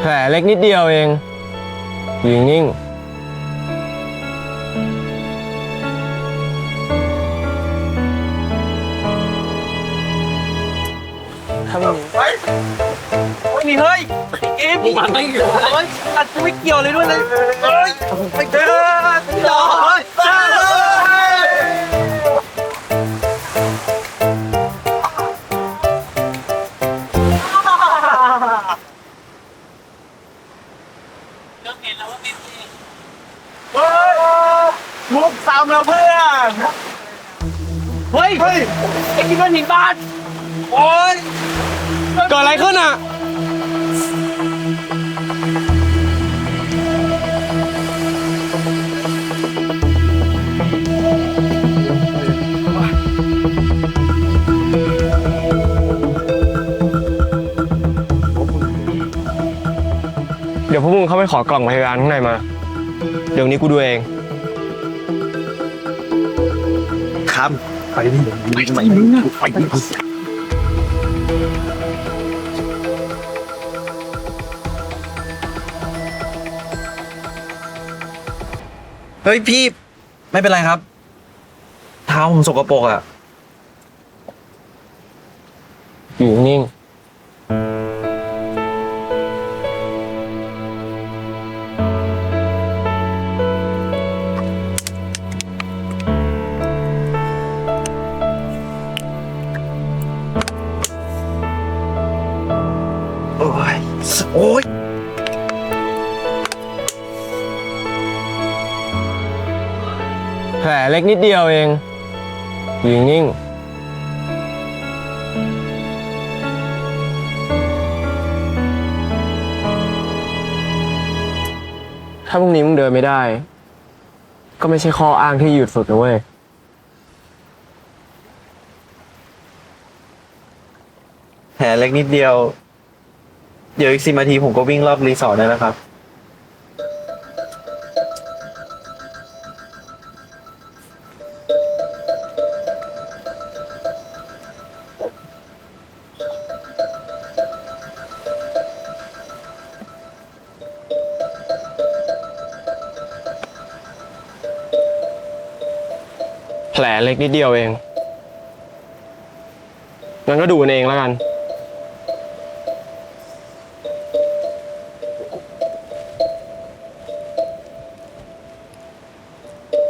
แผลเล็กนิดเดียวเองอยู่นิ่ง ไม่มีเฮ้ยเอฟมันไม่เกี่ยวเฮ้ยอัดไม่เกี่ยวเลยด้วยเลยเฮ้ยไม่เกี่ยว มุกซ้ำแล้วเพื่อนเฮ้ยเฮ้ยไอ้กินก้อนหินบาทโอ้ยๆเกิดอะไรขึ้นอะ เดี๋ยวพวกมึงเข้าไปขอกล่องพยาบาลข้างในมา เดี๋ยวนี้กูดูเอง ครับไปดิทำไมมึงอะไปดิเฮ้ยพี่ ไม่เป็นไรครับ เท้าผมสกปรกอะอยู่นิ่ง โอ้ยแผลเล็กนิดเดียวเองอยู่นิ่ง ถ้าพรุ่งนี้มึงเดินไม่ได้ ก็ไม่ใช่ข้ออ้างที่หยุดฝึกนะเว้ย แผลเล็กนิดเดียว เดี๋ยวอีกสิบนาทีผมก็วิ่งรอบรีสอร์ทได้แล้วครับ แผลเล็กนิดเดียวเอง งั้นก็ดูกันเองแล้วกัน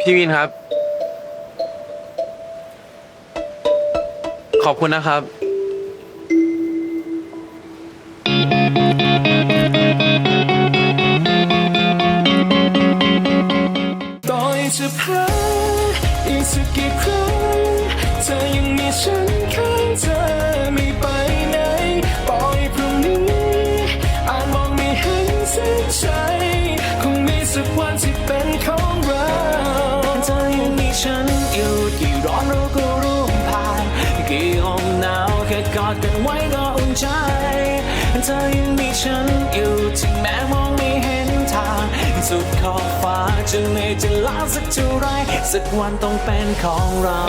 พี่วินครับ ขอบคุณนะครับ ต่อยจะพลาดอีกสักกี่ครั้งเธอยังมีฉันข้างเธอไม่ไปไหน อนเราก็ร่วมผ่านกี่ลมหนาวแค่กอดกันไว้ก็อุ่นใจ เธอยังมีฉันอยู่ถึงแม้มองไม่เห็นทางสุดขอบฟ้าจะเหนื่อยจะล้าสักเท่าไร สักวันต้องเป็นของเรา